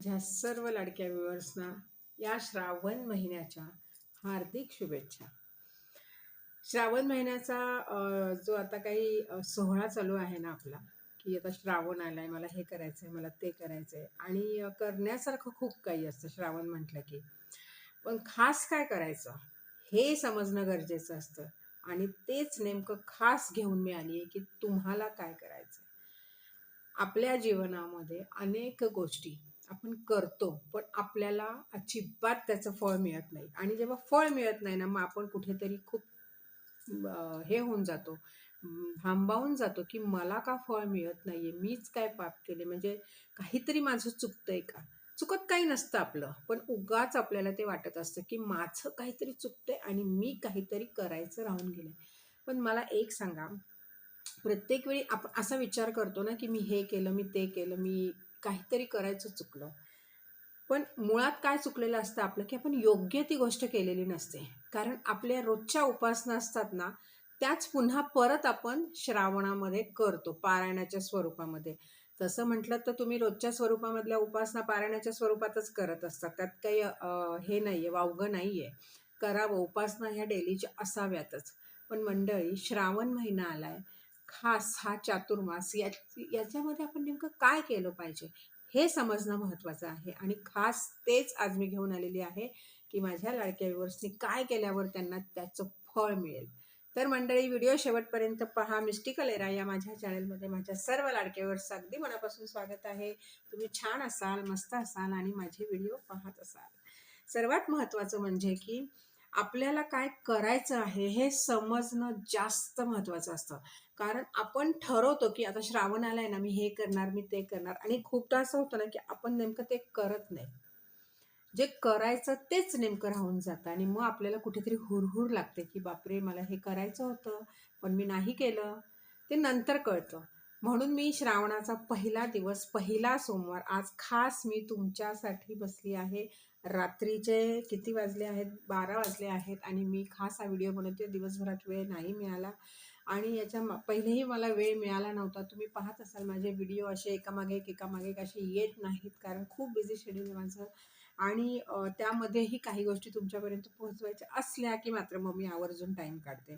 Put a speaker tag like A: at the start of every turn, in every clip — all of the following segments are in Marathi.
A: माझ्या सर्व लाडक्या व्ह्युअर्सना या श्रावण महिन्याच्या हार्दिक शुभेच्छा. श्रावण महिन्याचा जो आता काही सोहळा चालू आहे ना आपला की आता श्रावण आलाय मला हे करायचं आहे मला ते करायचं आहे आणि करण्यासारखं खूप काही असतं श्रावण म्हटलं की. पण खास काय करायचं? हे समजणं गरजेचं असतं. आणि तेच नेमकं खास घेऊन मी आली आहे की तुम्हाला काय करायचं आपल्या जीवनामध्ये अनेक गोष्टी आपण करतो पण आपल्याला अजिबात त्याचं फळ मिळत नाही. आणि जेव्हा फळ मिळत नाही ना मग आपण कुठेतरी खूप हे होऊन जातो अं, भांबावून जातो की मला का फळ मिळत नाही आहे मीच काय पाप केले? म्हणजे काहीतरी माझं चुकतंय का? चुकत काही नसतं आपलं पण उगाच आपल्याला ते वाटत असतं की माझं काहीतरी चुकतंय आणि मी काहीतरी करायचं राहून गेले. पण मला एक सांगा प्रत्येक वेळी आपण असा विचार करतो ना की मी हे केलं मी ते केलं मी काहीतरी करायचं चुकलं. पण मुळात काय चुकलेलं असतं आपलं? की आपण योग्य ती गोष्ट केलेली नसते. कारण आपल्या रोजच्या उपासना असतात ना त्याच पुन्हा परत आपण श्रावणामध्ये करतो पारायणाच्या स्वरूपामध्ये. तसं म्हटलं तर तुम्ही रोजच्या स्वरूपामधल्या उपासना पारायणाच्या स्वरूपातच करत असतात. त्यात काही हे नाही आहे वावगं नाही आहे करावं उपासना ह्या डेलीच्या असाव्यातच. पण मंडळी श्रावण महिना आला आहे खास हा चातुर्मास या याच्यामध्ये आपण नेमकं काय केलं पाहिजे हे समजणं महत्त्वाचं आहे. आणि खास तेच आज मी घेऊन आलेली आहे की माझ्या लाडक्या व्ह्युअर्सनी काय केल्यावर त्यांना त्याचं फळ मिळेल. तर मंडळी व्हिडिओ शेवटपर्यंत पहा. मिस्टिकल एरा या माझ्या चॅनलमध्ये माझ्या सर्व लाडक्यावरचं अगदी मनापासून स्वागत आहे. तुम्ही छान असाल मस्त असाल आणि माझे व्हिडिओ पाहत असाल. सर्वात महत्त्वाचं म्हणजे की आपल्याला काय करायचं आहे हे समजणं जास्त महत्त्वाचं असतं. कारण आपण ठरवतो की आता श्रावण आलाय ना मी हे करणार मी ते करणार. आणि खूपदा असं होतं ना की आपण नेमकं ते करत नाही. जे करायचं तेच नेमकं राहून जातं आणि मग आपल्याला कुठेतरी हुरहुर लागते की बापरे मला हे करायचं होतं पण मी नाही केलं. ते नंतर कळतं. म्हणून मी श्रावणाचा पहिला दिवस पहिला सोमवार आज खास मी तुमच्यासाठी बसली आहे. रात्रीचे किती वाजले आहेत? बारा वाजले आहेत आणि मी खास हा व्हिडिओ बनवते. दिवसभरात वेळ नाही मिळाला आणि याच्या पहिलेही मला वेळ मिळाला नव्हता. तुम्ही पाहत असाल माझे व्हिडिओ असे एकामागे एक एकामागे एक असे येत नाहीत कारण खूप बिझी शेड्यूल आहे माझं. आणि त्यामध्येही काही गोष्टी तुमच्यापर्यंत पोहोचवायच्या असल्या की मात्र मग मी आवर्जून टाईम काढते.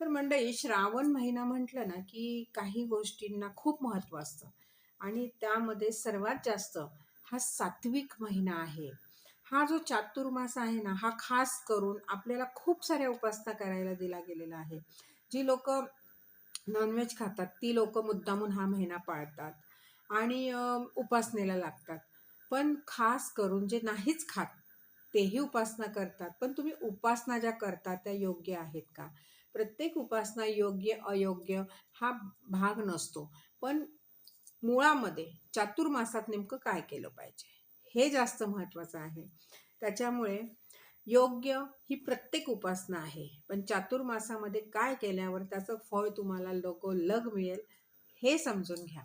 A: तर मंडळी श्रावण महिना म्हटलं ना की काही गोष्टींना खूप महत्त्व असतं. आणि त्यामध्ये सर्वात जास्त हा सात्विक महिना आहे. हा जो चातुर्मास आहे ना हा खास करून आपल्याला खूप साऱ्या उपासना करायला दिला गेलेला आहे. जी लोक नॉनव्हेज खातात ती लोक मुद्दामून हा महिना पाळतात आणि उपासनेला लागतात. पण खास करून जे नाहीच खात तेही उपासना करतात. पण तुम्ही उपासना ज्या करता त्या योग्य आहेत का? प्रत्येक उपासना योग्य अयोग्य हा भाग नसतो. पण मुळामध्ये चातुर्मासात नेमकं काय केलं पाहिजे? हे जास्त महत्त्वाचं आहे. त्याच्यामुळे योग्य ही प्रत्येक उपासना आहे. पण चातुर्मासामध्ये काय केल्यावर त्याचं फळ तुम्हाला लग मिळेल हे समजून घ्या.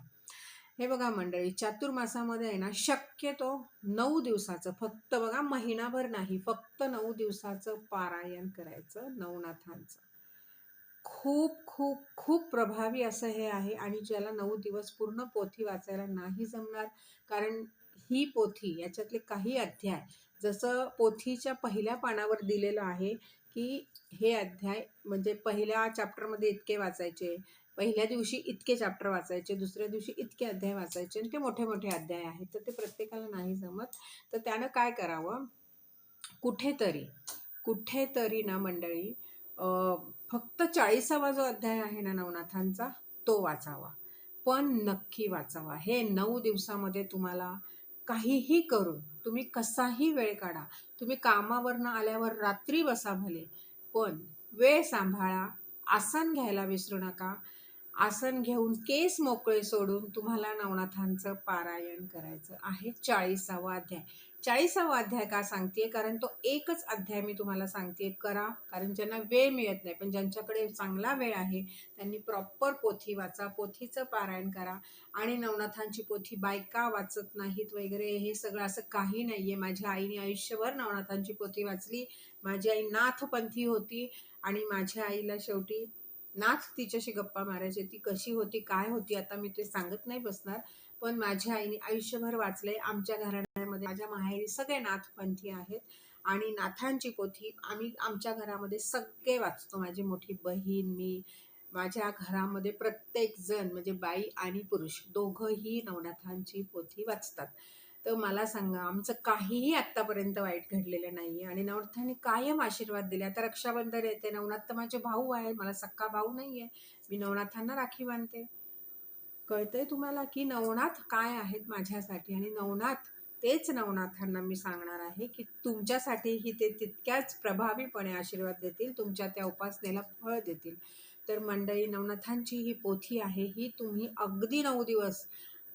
A: हे बघा मंडळी चातुर्मासामध्ये आहे ना शक्यतो नऊ दिवसाचं फक्त बघा महिनाभर नाही फक्त नऊ दिवसाचं पारायण करायचं नवनाथांचं. खूप खूप खूप प्रभावी असं हे आहे आणि ज्याला नऊ दिवस पूर्ण पोथी वाचायला नाही जमणार कारण ही पोथी याच्यातले काही अध्याय जसं पोथीच्या पहिल्या पानावर दिलेलं आहे की हे अध्याय म्हणजे पहिल्या चॅप्टरमध्ये इतके वाचायचे पहिल्या दिवशी इतके चॅप्टर वाचायचे दुसऱ्या दिवशी इतके अध्याय वाचायचे आणि ते मोठे मोठे अध्याय आहेत. तर ते प्रत्येकाला नाही जमत. तर त्यानं काय करावं? कुठेतरी कुठेतरी ना मंडळी फक्त चाळीसावा जो अध्याय आहे ना नवनाथांचा तो वाचावा. पण नक्की वाचावा. हे नऊ दिवसामध्ये तुम्हाला काहीही करून तुम्ही कसाही वेळ काढा. तुम्ही कामावरनं आल्यावर रात्री बसा भले पण वेळ सांभाळा. आसन घ्यायला विसरू नका. आसन घेऊन केस मोकळे सोडून तुम्हाला नवनाथांचं पारायण करायचं आहे. चाळीसावा अध्याय. चाळीसावा अध्याय का सांगते कारण तो एकच अध्याय मी तुम्हाला सांगते करा कारण ज्यांना वेळ मिळत नाही पण ज्यांच्याकडे चांगला वेळ आहे त्यांनी प्रॉपर पोथी वाचा. पोथीचं पारायण करा. आणि नवनाथांची पोथी बायका वाचत नाहीत वगैरे हे सगळं असं काही नाही आहे माझ्या आईने आयुष्यभर नवनाथांची पोथी वाचली. माझी आई नाथपंथी होती. आणि माझ्या आईला शेवटी नाथ तिच्याशी गप्पा मारायची ती कशी होती काय होती आता मी ते सांगत नाही बसणार. पण माझ्या आईने आयुष्यभर वाचले आमच्या घराण्यामध्ये घरामध्ये माझ्या माहेरी सगळे नाथपंथी आहेत. आणि नाथांची पोथी आम्ही आमच्या घरामध्ये सगळे वाचतो. माझी मोठी बहीण मी माझ्या घरामध्ये प्रत्येक जण म्हणजे बाई आणि पुरुष दोघंही नवनाथांची पोथी वाचतात. तर मला सांगा आमचं काहीही आत्तापर्यंत वाईट घडलेलं नाही आहे आणि नवनाथांनी कायम आशीर्वाद दिले. आता रक्षाबंधन येते नवनाथ तर माझे भाऊ आहे मला सक्का भाऊ नाही आहे मी नवनाथांना राखी बांधते. कळतंय तुम्हाला की नवनाथ काय आहेत माझ्यासाठी? आणि नवनाथ तेच नवनाथांना मी सांगणार आहे की तुमच्यासाठीही ते तितक्याच प्रभावीपणे आशीर्वाद देतील तुमच्या त्या उपासनेला फळ देतील. तर मंडळी नवनाथांची ही पोथी आहे ही तुम्ही अगदी नऊ दिवस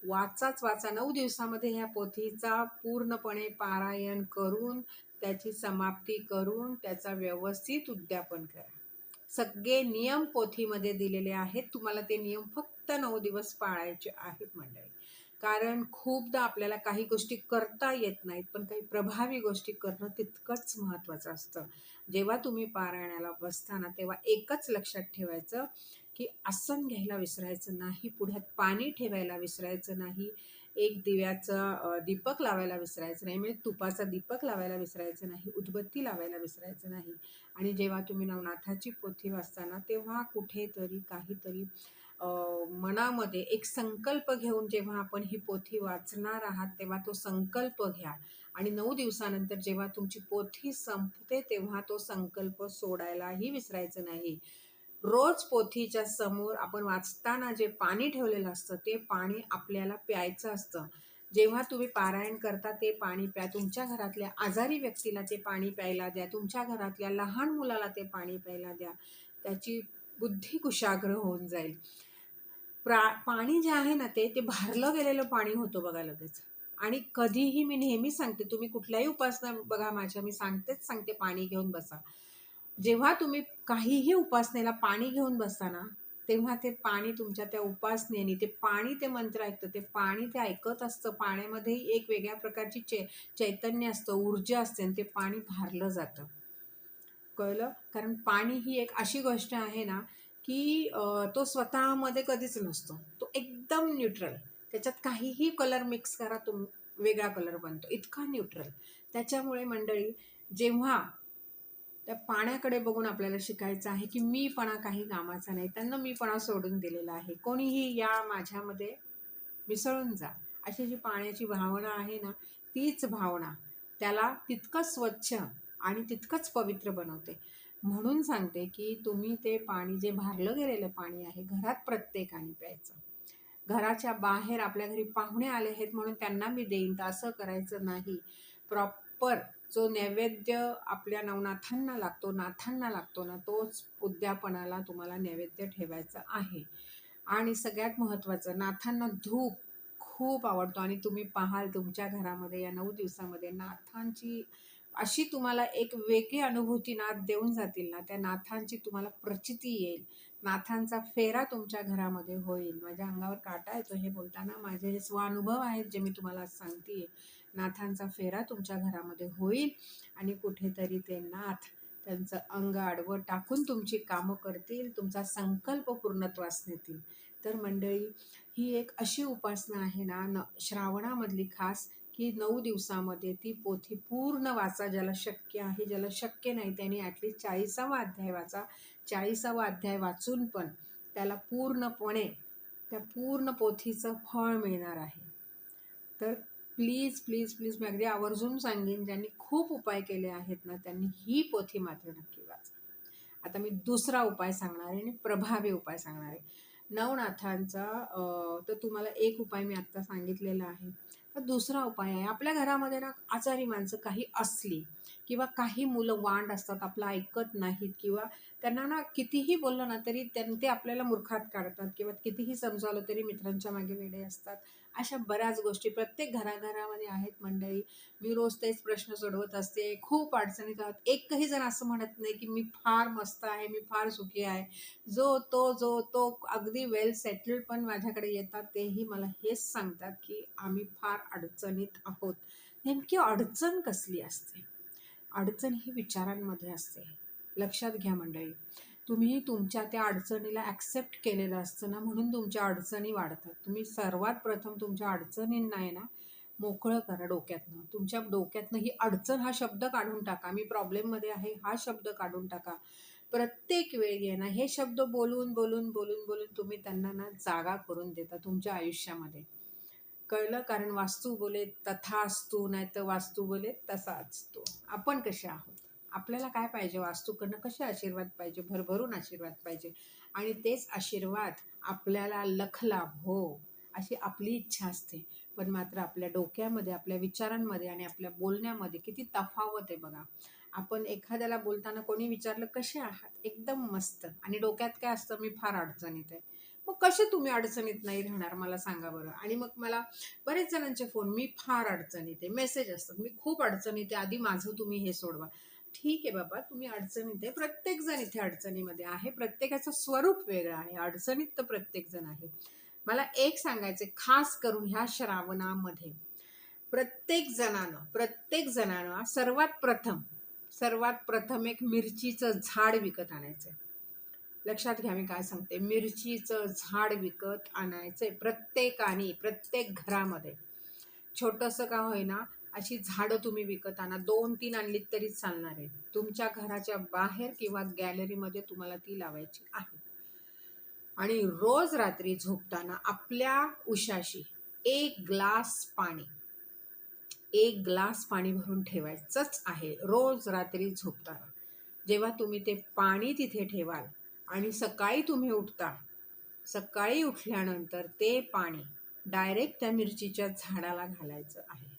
A: वाचाच वाचा नऊ दिवसामध्ये ह्या पोथीचा पूर्णपणे पारायण करून त्याची समाप्ती करून त्याचा व्यवस्थित उद्यापन करा. सगळे नियम पोथीमध्ये दिलेले आहेत तुम्हाला ते नियम फक्त नऊ दिवस पाळायचे आहेत मंडळी. कारण खूपदा आपल्याला काही गोष्टी करता येत नाहीत पण काही प्रभावी गोष्टी करणं तितकंच महत्त्वाचं असतं. जेव्हा तुम्ही पारायणाला बसताना तेव्हा एकच लक्षात ठेवायचं की आसन घ्यायला विसरायचं नाही पुढ्यात पाणी ठेवायला विसरायचं नाही एक दिव्याचं दीपक लावायला विसरायचं नाही म्हणजे तुपाचा दीपक लावायला विसरायचं नाही उदबत्ती लावायला विसरायचं नाही. आणि जेव्हा तुम्ही नवनाथाची पोथी वाचताना तेव्हा कुठेतरी काहीतरी मनामध्ये एक संकल्प घेऊन जेव्हा आपण ही पोथी वाचणार आहात तेव्हा तो संकल्प घ्या. आणि नऊ दिवसानंतर जेव्हा तुमची पोथी संपते तेव्हा तो संकल्प सोडायलाही विसरायचं नाही. रोज पोथीच्या समोर आपण वाचताना जे पाणी ठेवलेलं असतं ते पाणी आपल्याला प्यायचं असतं. जेव्हा तुम्ही पारायण करता ते पाणी प्या. तुमच्या घरातल्या आजारी व्यक्तीला ते पाणी प्यायला द्या. तुमच्या घरातल्या लहान मुलाला ते पाणी प्यायला द्या. त्याची बुद्धी कुशाग्र होऊन जाईल. प्रा पाणी जे आहे ना ते ते भारलं गेलेलं पाणी होतं बघा लगेच. आणि कधीही मी नेहमी सांगते तुम्ही कुठल्याही उपासना बघा माझ्या मी सांगतेच सांगते पाणी घेऊन बसा. जेव्हा तुम्ही काहीही उपासनेला पाणी घेऊन बसता ना तेव्हा ते पाणी तुमच्या त्या उपासनेने ते पाणी ते मंत्र ऐकतं ते पाणी ते ऐकत असतं. पाण्यामध्येही एक वेगळ्या प्रकारची चे चैतन्य असतं ऊर्जा असते आणि ते पाणी भारलं जातं. कळलं? कारण पाणी ही एक अशी गोष्ट आहे ना की तो स्वतःमध्ये कधीच नसतो. तो एकदम न्यूट्रल. त्याच्यात काहीही कलर मिक्स करा तुम वेगळा कलर बनतो. इतका न्यूट्रल. त्याच्यामुळे मंडळी जेव्हा त्या पाण्याकडे बघून आपल्याला शिकायचं आहे की मीपणा काही कामाचा नाही त्यांना मीपणा सोडून दिलेला आहे. कोणीही या माझ्यामध्ये मिसळून जा. अशी जी पाण्याची भावना आहे ना तीच भावना त्याला तितकंच स्वच्छ आणि तितकंच पवित्र बनवते. म्हणून सांगते की तुम्ही ते पाणी जे भारलं गेलेलं पाणी आहे घरात प्रत्येकाने प्यायचं. घराच्या बाहेर आपल्या घरी पाहुणे आले आहेत म्हणून त्यांना मी देईन तर असं करायचं नाही. प्रॉपर जो नैवेद्य आपल्या नवनाथांना लागतो नाथांना लागतो ना तोच उद्यापनाला तुम्हाला नैवेद्य ठेवायचा आहे. आणि सगळ्यात महत्त्वाचं नाथांना धूप खूप आवडतो. आणि तुम्ही पाहाल तुमच्या घरामध्ये या नऊ दिवसामध्ये नाथांची अशी तुम्हाला एक वेगळी अनुभूती नाथ देऊन जातील ना त्या नाथांची तुम्हाला प्रचिती येईल. नाथांचा फेरा तुमच्या घरामध्ये होईल. माझ्या अंगावर काटा येतो हे बोलताना माझे हे स्वानुभव आहेत जे मी तुम्हाला सांगते नाथांचा फेरा तुमच्या घरामध्ये होईल आणि कुठेतरी ते नाथ त्यांचं अंग आडवं टाकून तुमची कामं करतील तुमचा संकल्प पूर्णत्वास नेतील तर मंडळी ही एक अशी उपासना आहे ना न श्रावणामधली खास की नऊ दिवसामध्ये ती पोथी पूर्ण वाचा ज्याला शक्य आहे ज्याला शक्य नाही त्यांनी ॲटलीस्ट चाळीसावा अध्याय वाचा. चाळीसावा अध्याय वाचून पण त्याला पूर्णपणे त्या पूर्ण पोथीचं फळ मिळणार आहे. तर प्लीज प्लीज प्लीज मी अगदी आवर्जून सांगेन ज्यांनी खूप उपाय केले आहेत ना त्यांनी ही पोथी मात्र नक्की वाचा. आता मी दुसरा उपाय सांगणार आहे आणि प्रभावी उपाय सांगणार आहे. नवनाथांचा तर तुम्हाला एक उपाय मी आत्ता सांगितलेला आहे. तर दुसरा उपाय आहे आपल्या घरामध्ये ना आजारी माणसं काही असली किंवा काही मुलं वांड असतात आपलं ऐकत नाहीत किंवा त्यांना ना कितीही बोललं ना तरी त्यां ते आपल्याला मूर्खात काढतात किंवा कितीही समजावलं तरी मित्रांच्या मागे वेडे असतात. अशा बऱ्याच गोष्टी. प्रत्येक घराघरामध्ये आहेत मंडळी. मी रोज तेच प्रश्न सोडवत असते. खूप अडचणीत आहात. एकही जण असं म्हणत नाही की मी फार मस्त आहे मी फार सुखी आहे. जो तो जो तो अगदी वेल सेटल्ड पण माझ्याकडे येतात तेही मला हेच सांगतात की आम्ही फार अडचणीत आहोत. नेमकी अडचण कसली असते? अडचण ही विचारांमध्ये असते. लक्षात घ्या मंडळी. तुम्ही तुमच्या त्या अडचणीला ॲक्सेप्ट केलेलं असतं ना म्हणून तुमच्या अडचणी वाढतात. तुम्ही सर्वात प्रथम तुमच्या अडचणींना आहे ना मोकळं करा डोक्यातनं. तुमच्या डोक्यातनं ही अडचण हा शब्द काढून टाका. मी प्रॉब्लेममध्ये आहे हा शब्द काढून टाका. प्रत्येक वेळी आहे ना हे शब्द बोलून बोलून बोलून बोलून तुम्ही त्यांना ना जागा करून देता तुमच्या आयुष्यामध्ये. कळलं? कारण वास्तू बोले तथा असतो नाही तर वास्तू बोले तसा असतो. आपण कसे आहोत? आपल्याला काय पाहिजे? वास्तूकडनं कसे आशीर्वाद पाहिजे? भरभरून आशीर्वाद पाहिजे. आणि तेच आशीर्वाद आपल्याला लखलाभ हो अशी आपली इच्छा असते. पण मात्र आपल्या डोक्यामध्ये आपल्या विचारांमध्ये आणि आपल्या बोलण्यामध्ये किती तफावत आहे बघा. आपण एखाद्याला बोलताना कोणी विचारलं कसे आहात? एकदम मस्त. आणि डोक्यात काय असतं? मी फार अडचणीत आहे. मग कसे तुम्ही अडचणीत नाही राहणार? मला सांगा बरं. आणि मग मला बरेच जणांचे फोन मी फार अडचणीत आहे. मेसेज असतात मी खूप अडचणीत आहे. आधी माझं तुम्ही हे सोडवा. ठीक आहे बाबा तुम्ही अडचणीत आहे. प्रत्येक जण इथे अडचणीमध्ये आहे. प्रत्येकाचं स्वरूप वेगळं आहे. अडचणीत तर प्रत्येक जण आहे. मला एक सांगायचं खास करून ह्या श्रावणामध्ये. प्रत्येक जणानं प्रत्येक जणानं सर्वात प्रथम सर्वात प्रथम एक मिरचीचं झाड विकत आणायचं लक्षात घ्या मी काय सांगते. मिरचीचं झाड विकत आणायचंय प्रत्येकाने प्रत्येक घरामध्ये. छोटंसं का होईना अशी झाडं तुम्ही विकत आणा दोन तीन आणलीत तरी चालणार आहे तुमच्या घराच्या बाहेर किंवा गॅलरीमध्ये तुम्हाला ती लावायची आहे. आणि रोज रात्री झोपताना आपल्या उशाशी एक ग्लास पाणी एक ग्लास पाणी भरून ठेवायचंच आहे रोज रात्री झोपताना. जेव्हा तुम्ही ते पाणी तिथे ठेवाल आणि सकाळी तुम्ही उठता सकाळी उठल्यानंतर ते पाणी डायरेक्ट त्या मिरचीच्या झाडाला घालायचं आहे.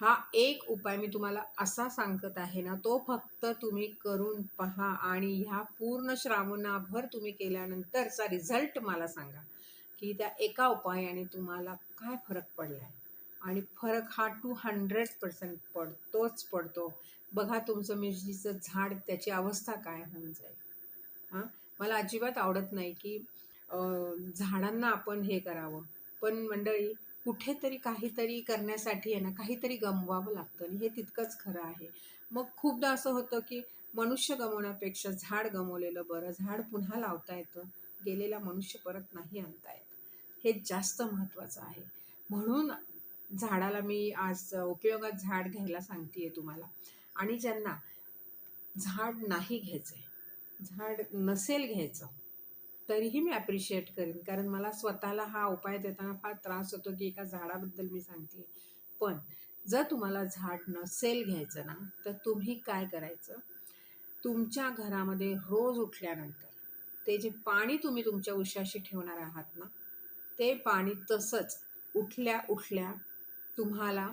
A: हा एक उपाय मी तुम्हाला असा सांगत आहे ना तो फक्त तुम्ही करून पहा आणि ह्या पूर्ण श्रावणाभर तुम्ही केल्यानंतरचा रिझल्ट मला सांगा की त्या एका उपायाने तुम्हाला काय फरक पडला आहे आणि फरक हा टू हंड्रेड पर्सेंट पडतोच पडतो. बघा तुमचं मिरचीचं झाड त्याची अवस्था काय होऊन जाईल. हां? मला अजिबात आवडत नाही की झाडांना आपण हे करावं. पण मंडळी कुठेतरी काहीतरी करण्यासाठी आहे ना काहीतरी गमवावं लागतं आणि हे तितकंच खरं आहे. मग खूपदा असं होतं की मनुष्य गमवण्यापेक्षा झाड गमवलेलं बरं झाड पुन्हा लावता येतं गेलेला मनुष्य परत नाही आणता येत. हे जास्त महत्त्वाचं आहे. म्हणून झाडाला मी आज उपयोगात झाड घ्यायला सांगते तुम्हाला. आणि ज्यांना झाड नाही घ्यायचं झाड नसेल घ्यायचं तरीही मी ॲप्रिशिएट करेन. कारण मला स्वतःला हा उपाय देताना फार त्रास होतो की एका झाडाबद्दल मी सांगते. पण जर तुम्हाला झाड नसेल घ्यायचं ना तर तुम्ही काय करायचं? तुमच्या घरामध्ये रोज उठल्यानंतर ते जे पाणी तुम्ही तुमच्या उशाशी ठेवणार आहात ना ते पाणी तसंच उठल्या उठल्या तुम्हाला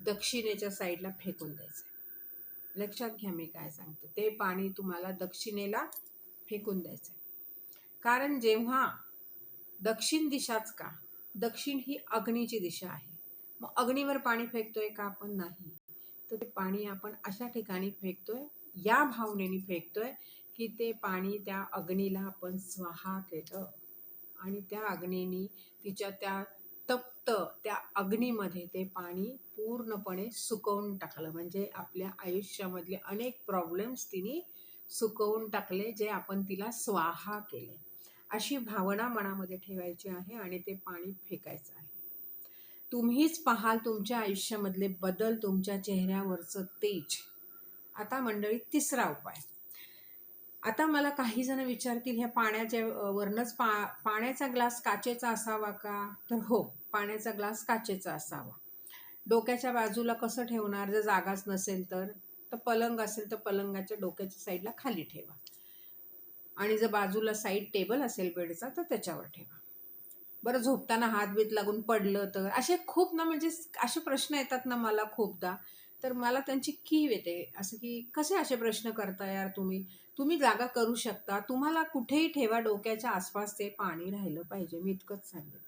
A: दक्षिणेच्या साईडला फेकून द्यायचं आहे लक्षात घ्या मी काय सांगते. ते पाणी तुम्हाला दक्षिणेला फेकून द्यायचं आहे कारण जेव्हा दक्षिण दिशाच का दक्षिण ही अग्नीची दिशा आहे. मग अग्नीवर पाणी फेकतोय का आपण? नाही. तर ते पाणी आपण अशा ठिकाणी फेकतोय या भावनेने फेकतोय की ते पाणी त्या अग्नीला आपण स्वाहा केलं. आणि त्या अग्नीनी तिच्या त्या तप्त त्या अग्नीमध्ये ते पाणी पूर्णपणे सुकवून टाकलं. म्हणजे आपल्या आयुष्यामधले अनेक प्रॉब्लेम्स तिने सुकवून टाकले जे आपण तिला स्वाहा केले. अशी भावना मनामध्ये ठेवायची आहे आणि ते पाणी फेकायचं आहे. तुम्हीच पाहाल तुमच्या आयुष्यामधले बदल तुमच्या चेहऱ्यावरचं तेज. आता मंडळी तिसरा उपाय. आता मला काही जण विचारतील ह्या पाण्याच्या वरनच पा पाण्याचा ग्लास काचेचा असावा का? तर हो पाण्याचा ग्लास काचेचा असावा. डोक्याच्या बाजूला कसं ठेवणार? जर जागाच नसेल तर तर पलंग असेल तर पलंगाच्या डोक्याच्या साईडला खाली ठेवा. आणि जर बाजूला साईड टेबल असेल बेडचा तर त्याच्यावर ठेवा. बरं झोपताना हात बीत लागून पडलं तर? असे खूप ना म्हणजे असे प्रश्न येतात ना मला खूपदा. तर मला त्यांची कीव येते. असं की कसे असे प्रश्न करता यार तुम्ही? तुम्ही जागा करू शकता. तुम्हाला कुठेही ठेवा डोक्याच्या आसपास ते पाणी राहिलं पाहिजे. मी इतकंच सांगेन.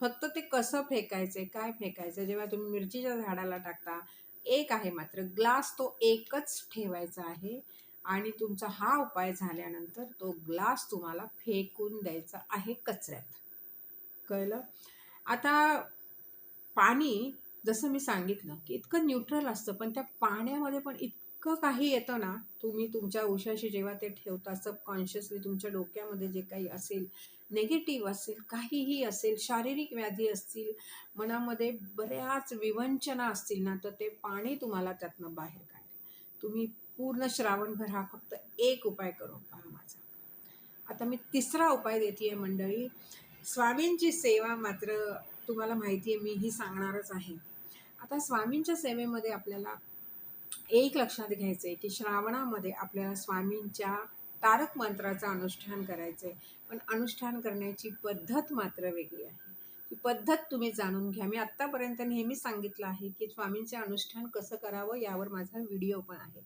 A: फक्त ते कसं फेकायचं काय फेकायचं? जेव्हा तुम्ही मिरचीच्या झाडाला टाकता एक आहे मात्र ग्लास तो एकच ठेवायचा आहे. आणि तुमचा हा उपाय झाल्यानंतर तो ग्लास तुम्हाला फेकून द्यायचा आहे कचऱ्यात. कळलं? आता पाणी जसं मी सांगितलं की इतकं न्यूट्रल असतं पण त्या पाण्यामध्ये पण इतकं काही येतं ना तुम्ही तुमच्या उशाशी जेव्हा ते ठेवता सबकॉन्शियसली तुमच्या डोक्यामध्ये जे काही असेल नेगेटिव्ह असेल काहीही असेल शारीरिक व्याधी असतील मनामध्ये बऱ्याच विवंचना असतील ना तर ते पाणी तुम्हाला त्यातनं बाहेर काढेल. तुम्ही पूर्ण श्रावणभर हा फक्त एक उपाय करून पहा माझा. आता मी तिसरा उपाय देते मंडळी. स्वामींची सेवा मात्र तुम्हाला माहिती आहे मी ही सांगणारच आहे. आता स्वामींच्या सेवेमध्ये आपल्याला एक लक्षात घ्यायचं आहे की श्रावणामध्ये आपल्याला स्वामींच्या तारक मंत्राचं अनुष्ठान करायचं आहे पण अनुष्ठान करण्याची पद्धत मात्र वेगळी आहे. ती पद्धत तुम्ही जाणून घ्या. मी आत्तापर्यंत नेहमी सांगितलं आहे की स्वामींचे अनुष्ठान कसं करावं यावर माझा व्हिडिओ पण आहे.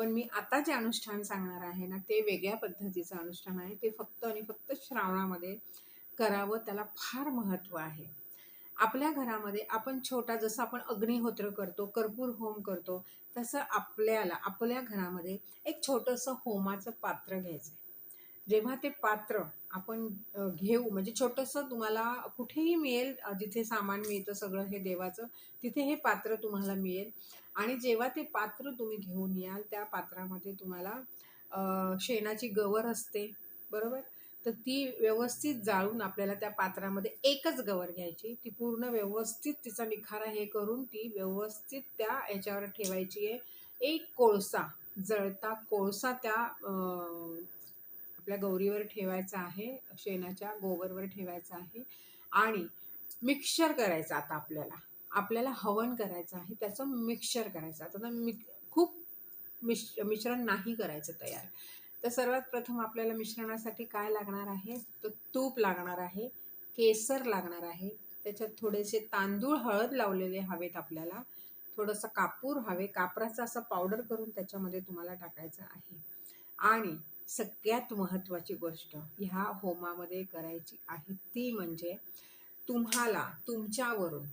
A: पण मी आता जे अनुष्ठान सांगणार आहे ना ते वेगळ्या पद्धतीचं अनुष्ठान आहे. ते फक्त आणि फक्त श्रावणामध्ये करावं त्याला फार महत्त्व आहे. आपल्या घरामध्ये आपण छोटा जसं आपण अग्निहोत्र करतो कर्पूर होम करतो तसं आपल्याला आपल्या घरामध्ये एक छोटंसं होमाचं पात्र घ्यायचं जेव्हा ते पात्र आपण घेऊ म्हणजे छोटंसं तुम्हाला कुठेही मिळेल जिथे सामान मिळतं सगळं हे देवाचं तिथे हे पात्र तुम्हाला मिळेल. आणि जेव्हा ते पात्र तुम्ही घेऊन याल त्या पात्रामध्ये तुम्हाला शेणाची गवर असते बरोबर? तर ती व्यवस्थित जाळून आपल्याला त्या पात्रामध्ये एकच गवर घ्यायची. ती पूर्ण व्यवस्थित तिचा निखारा हे करून ती व्यवस्थित त्या याच्यावर ठेवायची आहे. एक कोळसा जळता कोळसा त्या आपल्या गौरीवर ठेवायचा आहे शेणाच्या गोबरवर ठेवायचा आहे आणि मिक्सर करायचं आता आपल्याला. आपल्याला हवन करायचं आहे त्याचं मिक्सर करायचं. आता मिक खूप मिश मिश्रण नाही करायचं तयार. तर सर्वात प्रथम आपल्याला मिश्रणासाठी काय लागणार आहे? तर तूप लागणार आहे केसर लागणार आहे. त्याच्यात थोडेसे तांदूळ हळद लावलेले हवेत आपल्याला. थोडंसं कापूर हवे कापराचं असं पावडर करून त्याच्यामध्ये तुम्हाला टाकायचं आहे. आणि सगळ्यात महत्त्वाची गोष्ट ह्या होमामध्ये करायची आहे ती म्हणजे तुम्हाला तुमच्यावरून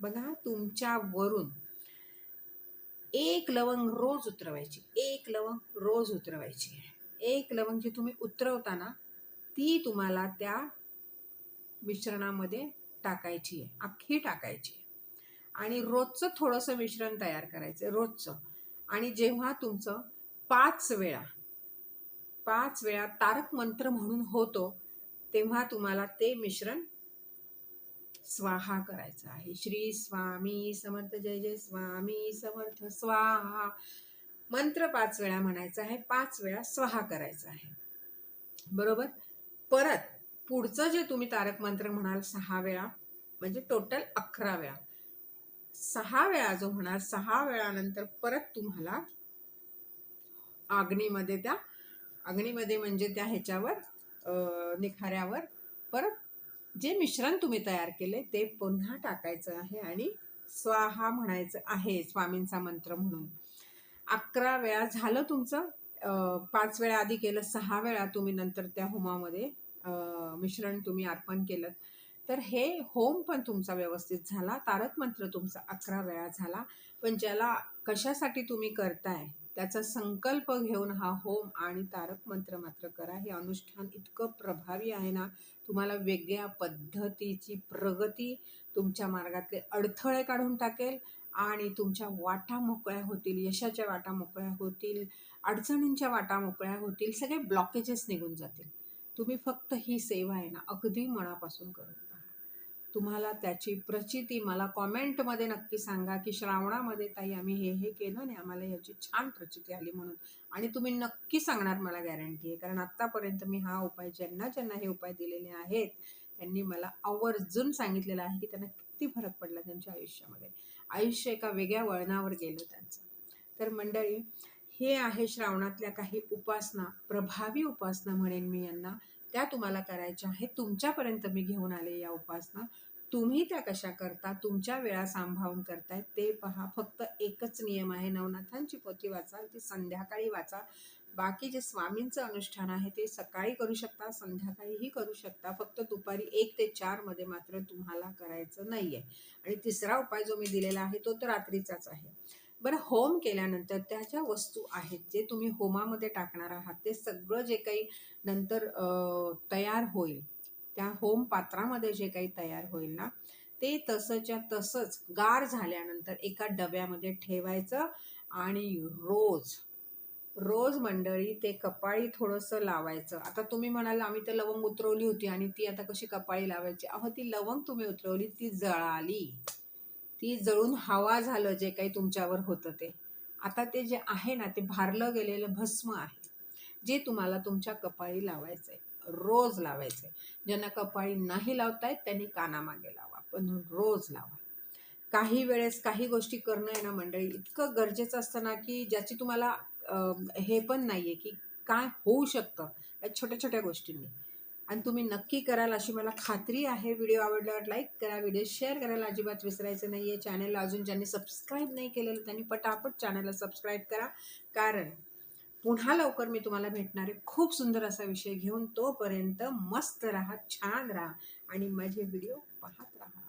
A: बघा तुमच्यावरून एक लवंग रोज उतरवायची एक लवंग रोज उतरवायची. एक लवंग जी तुम्ही उतरवताना ती तुम्हाला त्या मिश्रणामध्ये टाकायची आहे अख्खी टाकायची आहे. आणि रोजचं थोडंसं मिश्रण तयार करायचं रोजचं. आणि जेव्हा तुमचं पाच वेळा पाच वेळा तारक मंत्र म्हणून होतो तेव्हा तुम्हाला ते मिश्रण स्वाहा करायचं आहे. श्री स्वामी समर्थ जय जय स्वामी समर्थ स्वाहा. मंत्र पाच वेळा म्हणायचा आहे पाच वेळा स्वाहा करायचा आहे. बरोबर? परत पुढचं जे तुम्ही तारक मंत्र म्हणाल सहा वेळा म्हणजे टोटल अकरा वेळा. सहा वेळा जो म्हणाल सहा वेळानंतर परत तुम्हाला अग्नीमध्ये त्या अग्नीमध्ये म्हणजे त्या ह्याच्यावर निखाऱ्यावर परत जे मिश्रण तुम्ही तयार केले ते पुन्हा टाकायचं आहे आणि स्वाहा म्हणायचं आहे स्वामींचा मंत्र म्हणून. अकरा वेळा झालं तुमचं? पाच वेळा आधी केलं सहा वेळा तुम्ही नंतर त्या होमामध्ये मिश्रण तुम्ही अर्पण केलं. तर हे होम पण तुमचा व्यवस्थित झाला तारक मंत्र तुमचा अकरा वेळा झाला. पण ज्याला कशासाठी तुम्ही करताय त्याचा संकल्प घेऊन हा होम आणि तारक मंत्र मात्र करा. हे अनुष्ठान इतकं प्रभावी आहे ना तुम्हाला वेगळ्या पद्धतीची प्रगती तुमच्या मार्गातले अडथळे काढून टाकेल आणि तुमच्या वाटा मोकळ्या होतील यशाच्या वाटा मोकळ्या होतील अडचणींच्या वाटा मोकळ्या होतील सगळे ब्लॉकेजेस निघून जातील. तुम्ही फक्त ही सेवा आहे ना अगदी मनापासून करू. तुम्हाला त्याची प्रचिती मला कॉमेंटमध्ये नक्की सांगा की श्रावणामध्ये ताई आम्ही हे हे केलं आणि आम्हाला याची छान प्रचिती आली म्हणून. आणि तुम्ही नक्की सांगणार मला गॅरंटी आहे. कारण आत्तापर्यंत मी हा उपाय ज्यांना ज्यांना हे उपाय दिलेले आहेत त्यांनी मला आवर्जून सांगितलेलं आहे की त्यांना किती फरक पडला त्यांच्या आयुष्यामध्ये. आयुष्य एका वेगळ्या वळणावर गेलं त्यांचं. तर मंडळी हे आहे श्रावणातल्या काही उपासना प्रभावी उपासना म्हणेन मी यांना. त्या तुम्हाला करायच्या आहेत. तुमच्यापर्यंत मी घेऊन आले या उपासना. तुम्ही त्या कशा करता तुमच्या वेळा सांभाळून करताय ते पहा. फक्त एकच नियम आहे नवनाथांची पोथी वाचा ती संध्याकाळी वाचा. बाकी जे स्वामींचं अनुष्ठान आहे ते सकाळी करू शकता संध्याकाळीही करू शकता. फक्त दुपारी एक ते चारमध्ये मात्र तुम्हाला करायचं नाही आहे आणि तिसरा उपाय जो मी दिलेला आहे तो तर रात्रीचाच आहे. बरं होम केल्यानंतर त्या ज्या वस्तू आहेत जे तुम्ही होमामध्ये टाकणार आहात ते सगळं जे काही नंतर तयार होईल त्या होम पात्रामध्ये जे काही तयार होईल ना ते तसंच्या तसंच गार झाल्यानंतर एका डब्यामध्ये ठेवायचं आणि रोज रोज मंडळी ते कपाळी थोडंसं लावायचं. आता तुम्ही म्हणाल आम्ही तर लवंग उतरवली होती आणि ती आता कशी कपाळी लावायची? अहो ती लवंग तुम्ही उतरवली ती जळाली. ती जळून हवा झालं जे काही तुमच्यावर होतं ते. आता ते जे आहे ना ते भारलं गेलेलं भस्म आहे. जे तुम्हाला तुमच्या कपाळी लावायचं आहे रोज लावायचं आहे ज्यांना कपाळी नाही लावतायत त्यांनी कानामागे लावा पण रोज लावा. काही वेळेस काही गोष्टी करणं आहे ना मंडळी इतकं गरजेचं असतं ना की ज्याची तुम्हाला हे पण नाही आहे की काय होऊ शकतं या छोट्या छोट्या गोष्टींनी. आणि तुम्ही नक्की कराल अशी मला खात्री आहे. व्हिडिओ आवडल्यावर लाईक करा व्हिडिओ शेअर करायला अजिबात विसरायचं नाही आहे चॅनलला अजून ज्यांनी सबस्क्राईब नाही केलेलं त्यांनी पटापट चॅनलला सबस्क्राईब करा. कारण पुन्हा लवकर मी तुम्हाला भेटणार आहे खूप सुंदर असा विषय घेऊन तोपर्यंत मस्त राहा छान राहा आणि माझे व्हिडिओ पाहत राहा.